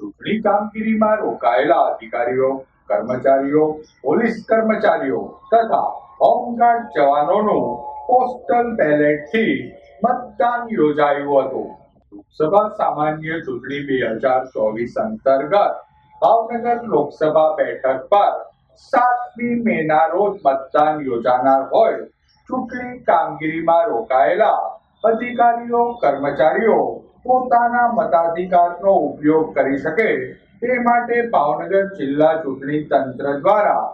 ચૂંટણી કામગીરીમાં રોકાયેલા અધિકારીઓ, કર્મચારીઓ, પોલીસ કર્મચારીઓ તથા હોમગાર્ડ જવાનોનું પોસ્ટલ બેલેટથી મતદાન યોજાયું હતું. લોકસભા સામાન્ય ચૂંટણી બે હજાર ચોવીસ અંતર્ગત ભાવનગર લોકસભા બેઠક પર સાતમી મેના રોજ મતદાન યોજાનાર હોય, ચૂંટણી કામગીરીમાં રોકાયેલા અધિકારીઓ, કર્મચારીઓ પોતાના મતાધિકારનો ઉપયોગ કરી શકે તે માટે ભાવનગર જિલ્લા ચૂંટણી તંત્ર દ્વારા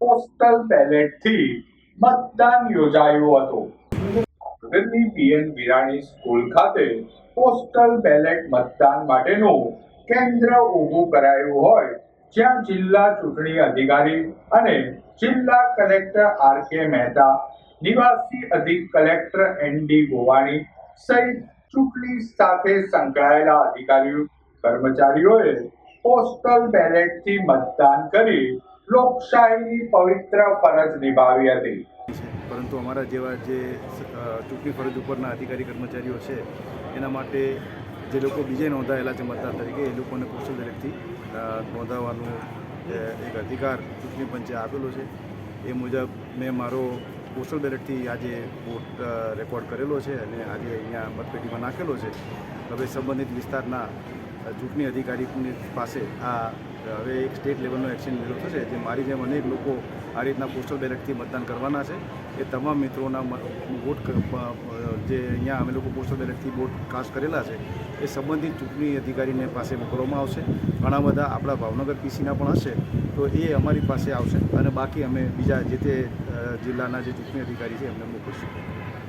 પોસ્ટલ બેલેટથી મતદાન યોજાયું હતું. ભાવનગરની પીએન વિરાણી સ્કૂલ ખાતે પોસ્ટલ બેલેટ મતદાન માટેનું કેન્દ્ર ઊભું કરાયું હોય જ્યાં જિલ્લા ચૂંટણી અધિકારી અને જિલ્લા કલેક્ટર આર કે મહેતા, નિવાસી અધિક કલેક્ટર એન ડી ગોવાણી સહિત ચૂંટણી સાથે સંકળાયેલા અધિકારીઓ, કર્મચારીઓએ પોસ્ટલ બેલેટથી મતદાન કરી લોકશાહીની પવિત્ર ફરજ નિભાવી હતી. પરંતુ અમારા જેવા જે ચૂંટણી ફરજ ઉપરના અધિકારી, કર્મચારીઓ છે, એના માટે જે લોકો બીજે નોંધાયેલા છે મતદાર તરીકે, એ લોકોને પોસ્ટલ બેલેટથી નોંધાવવાનું એક અધિકાર ચૂંટણી પંચે આપેલો છે. એ મુજબ મેં મારો પોસ્ટલ બેલેટથી આજે વોટ રેકોર્ડ કરેલો છે અને આજે અહીંયા મતપેટીમાં નાખેલો છે. હવે સંબંધિત વિસ્તારના ચૂંટણી અધિકારીની પાસે આ હવે એક સ્ટેટ લેવલનો એક્શન લીધો થશે જે મારી જેમ અનેક લોકો આ રીતના પોસ્ટલ બેલેટથી મતદાન કરવાના છે. એ તમામ મિત્રોના બોટ જે અહીંયા અમે લોકો પોસ્ટ બેલેટથી વોટ કાસ્ટ કરેલા છે, એ સંબંધિત ચૂંટણી અધિકારીને પાસે મોકલવામાં આવશે. ઘણા બધા આપણા ભાવનગર પીસીના પણ હશે, તો એ અમારી પાસે આવશે અને બાકી અમે બીજા જે તે જિલ્લાના જે ચૂંટણી અધિકારી છે એમને મોકલશું.